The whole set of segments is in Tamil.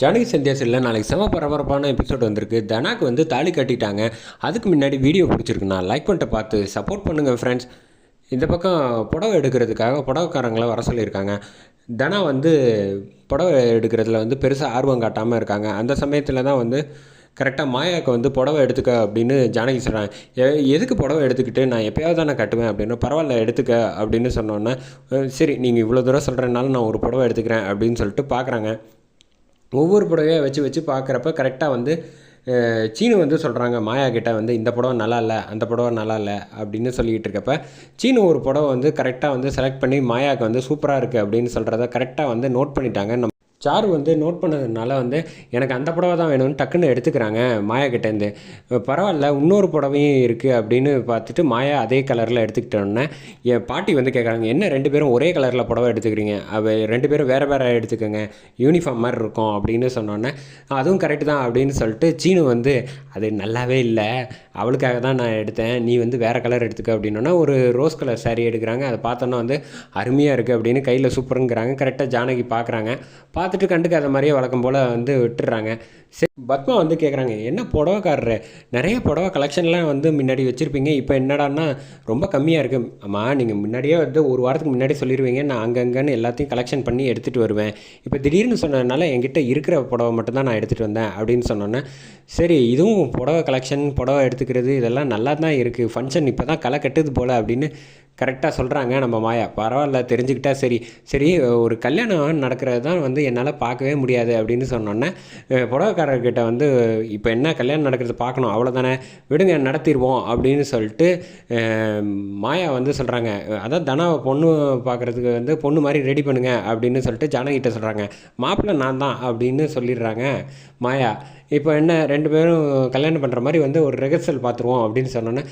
ஜானகி சந்தியாசில் நாளைக்கு செம பரபரப்பான எபிசோட் வந்திருக்கு. தனாக்கு வந்து தாலி கட்டிட்டாங்க. அதுக்கு முன்னாடி வீடியோ பிடிச்சிருக்குண்ணா லைக் பண்ணிட்டு பார்த்து சப்போர்ட் பண்ணுங்கள் ஃப்ரெண்ட்ஸ் இந்த பக்கம் புடவை எடுக்கிறதுக்காக புடவைக்காரங்களை வர சொல்லியிருக்காங்க. தனா வந்து புடவை எடுக்கிறதுல வந்து பெருசாக ஆர்வம் காட்டாமல் இருக்காங்க. அந்த சமயத்தில் தான் வந்து கரெக்டாக மாயாவுக்கு வந்து புடவை எடுத்துக்க அப்படின்னு ஜானகி சொல்கிறாங்க எதுக்கு புடவை எடுத்துக்கிட்டு நான் எப்பயாவது தானே கட்டுவேன் அப்படின்னு பரவாயில்ல எடுத்துக்க அப்படின்னு சொன்னோன்னே சரி நீங்கள் இவ்வளோ தூரம் சொல்கிறனால நான் ஒரு புடவை எடுத்துக்கிறேன் அப்படின்னு சொல்லிட்டு பார்க்குறாங்க. ஒவ்வொரு புடவையாக வச்சு வச்சு பார்க்குறப்ப கரெக்டாக வந்து சீனு வந்து சொல்கிறாங்க மாயா கிட்ட வந்து இந்த புடவை நல்லா இல்லை அந்த புடவை நல்லா இல்லை அப்படின்னு சொல்லிகிட்டு இருக்கப்ப சீனு ஒரு புடவை வந்து கரெக்டாக வந்து செலக்ட் பண்ணி மாயாவுக்கு வந்து சூப்பராக இருக்குது அப்படின்னு சொல்கிறத கரெக்டாக வந்து நோட் பண்ணிட்டாங்க நம்ம சாரு வந்து நோட் பண்ணதுனால வந்து எனக்கு அந்த புடவை தான் வேணும்னு டக்குன்னு எடுத்துக்கிறாங்க மாயா கிட்டேருந்து பரவாயில்ல இன்னொரு புடவையும் இருக்குது அப்படின்னு பார்த்துட்டு மாயா அதே கலரில் எடுத்துக்கிட்டோன்னே என் பாட்டி வந்து கேட்குறாங்க என்ன ரெண்டு பேரும் ஒரே கலரில் புடவை எடுத்துக்கிறீங்க? அவ ரெண்டு பேரும் வேறு வேறு எடுத்துக்கோங்க யூனிஃபார்ம் மாதிரி இருக்கும் அப்படின்னு சொன்னோன்னே அதுவும் கரெக்டு தான் அப்படின்னு சொல்லிட்டு சீனு வந்து அது நல்லாவே இல்லை அவளுக்காக தான் நான் எடுத்தேன் நீ வந்து வேறு கலர் எடுத்துக்க அப்படின்னோன்னா ஒரு ரோஸ் கலர் சாரீ எடுக்கிறாங்க. அதை பார்த்தோன்னா வந்து அருமையாக இருக்குது அப்படின்னு கையில் சூப்பருங்கிறாங்க கரெக்டாக ஜானகி பார்க்குறாங்க பார்த்துட்டு கண்டுக்காத மாதிரியே வழக்கம் போல் வந்து விட்டுறாங்க சரி பத்மா வந்து கேட்குறாங்க என்ன புடவைக்காரரு? நிறைய புடவை கலெக்ஷன்லாம் வந்து முன்னாடி வச்சுருப்பீங்க. இப்போ என்னடான்னா ரொம்ப கம்மியாக இருக்குது அம்மா நீங்கள் முன்னாடியே வந்து ஒரு வாரத்துக்கு முன்னாடி சொல்லிடுவீங்க நான் அங்கங்கன்னு எல்லாத்தையும் கலெக்ஷன் பண்ணி எடுத்துகிட்டு வருவேன். இப்போ திடீர்னு சொன்னதுனால என்கிட்ட இருக்கிற புடவை மட்டும்தான் நான் எடுத்துகிட்டு வந்தேன் அப்படின்னு சொன்னோன்னே சரி இதுவும் புடவை கலெக்ஷன் புடவை எடுத்துக்கிறது இதெல்லாம் நல்லா தான் இருக்குது ஃபங்க்ஷன் இப்போ தான் களை கட்டுது போல் அப்படின்னு கரெக்டாக சொல்கிறாங்க நம்ம மாயா. பரவாயில்ல தெரிஞ்சுக்கிட்டா சரி. சரி ஒரு கல்யாணம் நடக்கிறது தான் வந்து என்னால் பார்க்கவே முடியாது அப்படின்னு சொன்னோன்னே புடவை புடவைக்காரர்கிட்ட வந்து இப்போ என்ன கல்யாணம் நடக்கிறது பார்க்கணும் அவ்வளோதானே விடுங்க நடத்திடுவோம் அப்படின்னு சொல்லிட்டு மாயா வந்து சொல்கிறாங்க அதான் தனாவை பொண்ணு பார்க்குறதுக்கு வந்து பொண்ணு மாதிரி ரெடி பண்ணுங்க அப்படின்னு சொல்லிட்டு ஜானகிட்ட சொல்கிறாங்க மாப்பிள்ளை நான் தான் அப்படின்னு சொல்லிடுறாங்க மாயா. இப்போ என்ன ரெண்டு பேரும் கல்யாணம் பண்ணுற மாதிரி வந்து ஒரு ரிஹர்சல் பார்த்துருவோம் அப்படின்னு சொன்னோன்னே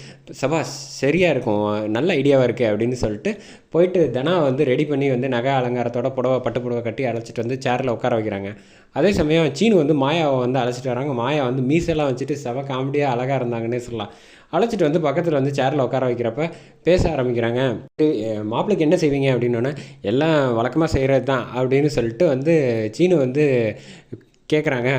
சபாஸ் சரியாக இருக்கும் நல்ல ஐடியாவாக இருக்குது அப்படின்னு சொல்லிட்டு போயிட்டு தினா வந்து ரெடி பண்ணி வந்து நகை அலங்காரத்தோட புடவை பட்டு புடவை கட்டி அழைச்சிட்டு வந்து சேரில் உட்கார வைக்கிறாங்க. அதே சமயம் சீனு வந்து மாயாவை வந்து அழைச்சிட்டு வராங்க. மாயா வந்து மீசெல்லாம் வச்சுட்டு செவ காமெடியாக அழகாக இருந்தாங்கன்னே சொல்லலாம். அழைச்சிட்டு வந்து பக்கத்தில் வந்து சேரில் உட்கார வைக்கிறப்ப பேச ஆரம்பிக்கிறாங்க. "அஹ், மாப்பிள்ளைக்கு என்ன செய்வீங்க? அப்படின்னோடனே எல்லாம் வழக்கமாக செய்கிறது தான் அப்படின்னு சொல்லிட்டு வந்து சீனு வந்து கேட்குறாங்க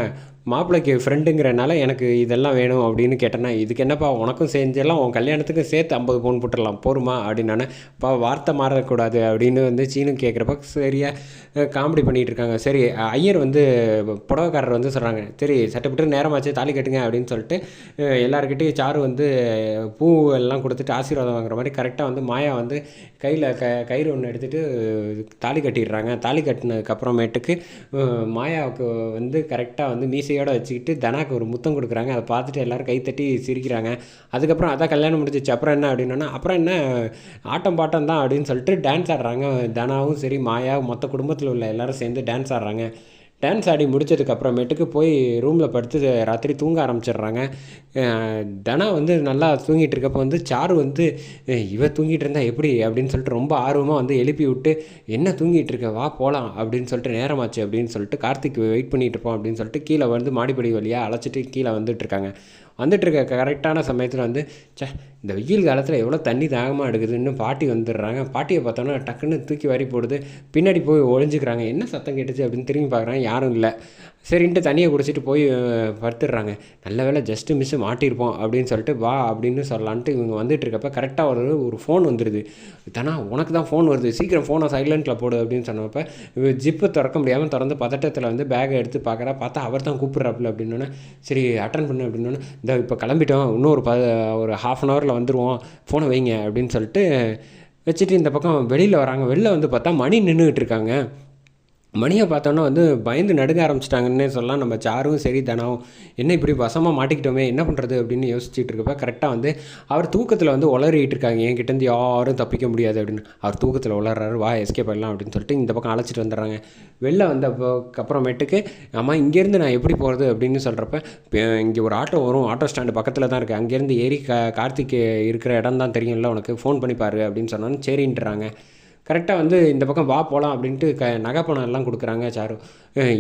மாப்பிள்ளைக்கு ஃப்ரெண்டுங்கிறனால எனக்கு இதெல்லாம் வேணும் அப்படின்னு கேட்டேன்னா இதுக்கு என்னப்பா உனக்கும் செஞ்செல்லாம் உன் கல்யாணத்துக்கும் சேர்த்து ஐம்பது பவுன் போட்டுடலாம் போருமா? அப்படின்னானே பா வார்த்தை மாறக்கூடாது அப்படின்னு வந்து சீனும் கேட்குறப்ப சரியாக காமெடி பண்ணிகிட்டு இருக்காங்க. சரி ஐயர் வந்து புடவைக்காரர் வந்து சொல்கிறாங்க சரி சட்டப்பட்டு நேரமாச்சு தாலி கட்டுங்க அப்படின்னு சொல்லிட்டு எல்லாருக்கிட்டையும் சாரு வந்து பூ எல்லாம் கொடுத்துட்டு ஆசீர்வாதம் வாங்குற மாதிரி கரெக்டாக வந்து மாயா வந்து கையில் க கயிறு ஒன்று எடுத்துகிட்டு தாலி கட்டிடுறாங்க. தாலி கட்டினதுக்கப்புறமேட்டுக்கு மாயாவுக்கு வந்து கரெக்டாக வந்து மீசையோடு வச்சுக்கிட்டு தனாக்கு ஒரு முத்தம் கொடுக்குறாங்க. அதை பார்த்துட்டு எல்லோரும் கைத்தட்டி சிரிக்கிறாங்க. அதுக்கப்புறம் அதான் கல்யாணம் முடிஞ்சிச்சு. அப்புறம் என்ன அப்படின்னா அப்புறம் என்ன ஆட்டம் பாட்டம் தான் அப்படின்னு சொல்லிட்டு டான்ஸ் ஆடுறாங்க. தனாவும் சரி மாயா மொத்த குடும்பத்தில் உள்ள எல்லாரும் சேர்ந்து டான்ஸ் ஆடுறாங்க. டான்ஸ் ஆடி முடிச்சதுக்கப்புறமேட்டுக்கு போய் ரூமில் படுத்து ராத்திரி தூங்க ஆரம்பிச்சிடுறாங்க. தனா வந்து நல்லா தூங்கிட்டு இருக்கப்போ வந்து சாரு வந்து இவ தூங்கிட்டு இருந்தா எப்படி? அப்படின்னு சொல்லிட்டு ரொம்ப ஆர்வமாக வந்து எழுப்பி விட்டு என்ன தூங்கிட்டு இருக்க? வா போகலாம் அப்படின்னு சொல்லிட்டு நேரமாச்சு அப்படின்னு சொல்லிட்டு கார்த்திக் வெயிட் பண்ணிகிட்டு இருப்போம் அப்படின்னு சொல்லிட்டு கீழே வந்து மாடிப்படி வழியாக அழைச்சிட்டு கீழே வந்துட்டுருக்காங்க வந்துட்டு இருக்க கரெக்டான சமயத்தில் வந்து சே இந்த வெயில் காலத்தில் எவ்வளோ தண்ணி தாகமாக எடுக்குதுன்னு பாட்டி வந்துடுறாங்க. பாட்டியை பார்த்தோன்னா டக்குன்னு தூக்கி வாரி போடுது. பின்னாடி போய் ஒளிஞ்சுக்கிறாங்க. என்ன சத்தம் கேட்டுச்சு அப்படின்னு திரும்பி பார்க்குறாங்க. யாரும் இல்லை. சரின்ட்டு தண்ணியை குடிச்சிட்டு போய் படுத்துடுறாங்க. நல்ல வேளை ஜஸ்ட்டு மிஸ்ஸு மாட்டியிருப்போம் அப்படின்னு சொல்லிட்டு வா அப்படின்னு சொல்லலான்ட்டு இவங்க வந்துட்டு இருக்கப்ப கரெக்டாக ஒரு ஒரு ஃபோன் வந்துடுது தானா உனக்கு தான் ஃபோன் வருது. சீக்கிரம் ஃபோனை சைலண்ட்டில் போடு அப்படின்னு சொன்னப்போ ஜிப்பு திறக்க முடியாமல் திறந்து பதட்டத்தில் வந்து பேக்கை எடுத்து பார்க்குறா. பார்த்தா அவர் தான் கூப்பிட்றாப்புல அப்படின்னோடனே சரி அட்டன் பண்ணு அப்படின்னோடனே இந்த இப்போ கிளம்பிட்டோம். இன்னும் ஒரு ப ஒரு ஹாஃப் அன் ஹவரில் வந்துடுவோம் ஃபோனை வைங்க அப்படின்னு சொல்லிட்டு வச்சுட்டு இந்த பக்கம் வெளியில் வராங்க. வெளில வந்து பார்த்தா மணி நின்றுக்கிட்டு இருக்காங்க. மணியை பார்த்தோன்னா வந்து பயந்து நடுங்க ஆரம்பிச்சிட்டாங்கன்னே சொல்லலாம். நம்ம சாரும் சரி தனம் என்ன இப்படி வசமாக மாட்டிக்கிட்டோமே என்ன பண்ணுறது அப்படின்னு யோசிச்சுட்டு இருக்கப்ப கரெக்டாக வந்து அவர் தூக்கத்தில் வந்து உளறிட்டு இருக்காங்க. என் கிட்டேருந்து யாரும் தப்பிக்க முடியாது அப்படின்னு. அவர் தூக்கத்தில் உளறாரு வா எஸ்கேப் பண்ணலாம் அப்படின்னு சொல்லிட்டு இந்த பக்கம் அழைச்சிட்டு வந்துடுறாங்க. வெளில வந்தப்போக்கப்புறமேட்டுக்கு அம்மா இங்கேருந்து நான் எப்படி போகிறது அப்படின்னு சொல்கிறப்ப இங்கே ஒரு ஆட்டோ வரும். ஆட்டோ ஸ்டாண்டு பக்கத்தில் தான் இருக்குது அங்கேருந்து ஏறி கா கார்த்திக் இருக்கிற இடம் தான் தெரியும்ல உனக்கு. ஃபோன் பண்ணி பாரு அப்படின்னு சொன்னோன்னு சரின்ட்டுறாங்க கரெக்டாக வந்து இந்த பக்கம் வா போகலாம் அப்படின்ட்டு க நகை பணம் எல்லாம் கொடுக்குறாங்க சாரு.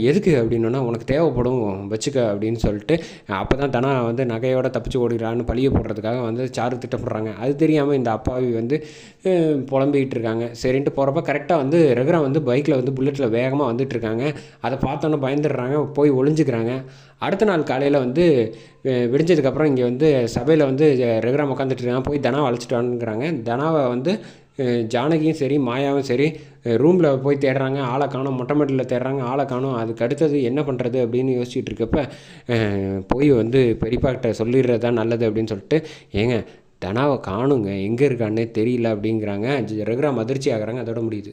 எதுக்கு அப்படின்னா உனக்கு தேவைப்படும் வச்சுக்க அப்படின்னு சொல்லிட்டு அப்போ தான் தனா வந்து நகையோட தப்பிச்சு ஓடுகிறான்னு பழிய போடுறதுக்காக வந்து சாரு திட்டப்படுறாங்க. அது தெரியாமல் இந்த அப்பாவி வந்து புலம்பிக்கிட்டு இருக்காங்க. சரின்ட்டு போகிறப்ப கரெக்டாக வந்து ரெகுரா வந்து பைக்கில் வந்து புல்லட்டில் வேகமாக வந்துட்டு இருக்காங்க. அதை பார்த்தோன்னே பயந்துடுறாங்க போய் ஒளிஞ்சுக்கிறாங்க. அடுத்த நாள் காலையில் வந்து விடிஞ்சதுக்கப்புறம் இங்கே வந்து சபையில் வந்து ரகுராம் உட்காந்துட்டு இருக்காங்க. போய் தனாவை அழைச்சிட்டு வாங்கிறாங்க. தனாவை வந்து ஜானகியும் சரி மாயாவும் சரி ரூமில் போய் தேடுறாங்க ஆளை காணும் மொட்டை மட்டில் தேடுறாங்க ஆளை காணும் அதுக்கு அடுத்தது என்ன பண்ணுறது அப்படின்னு யோசிச்சுட்டு இருக்கப்ப போய் வந்து பெரியப்பாக்கிட்ட சொல்லிடுறது தான் நல்லது அப்படின்னு சொல்லிட்டு ஏங்க தனாவை காணுங்க எங்கே இருக்கான்னு தெரியல அப்படிங்கிறாங்க. ரகுராம் அதிர்ச்சி ஆகிறாங்க அதோட முடியுது.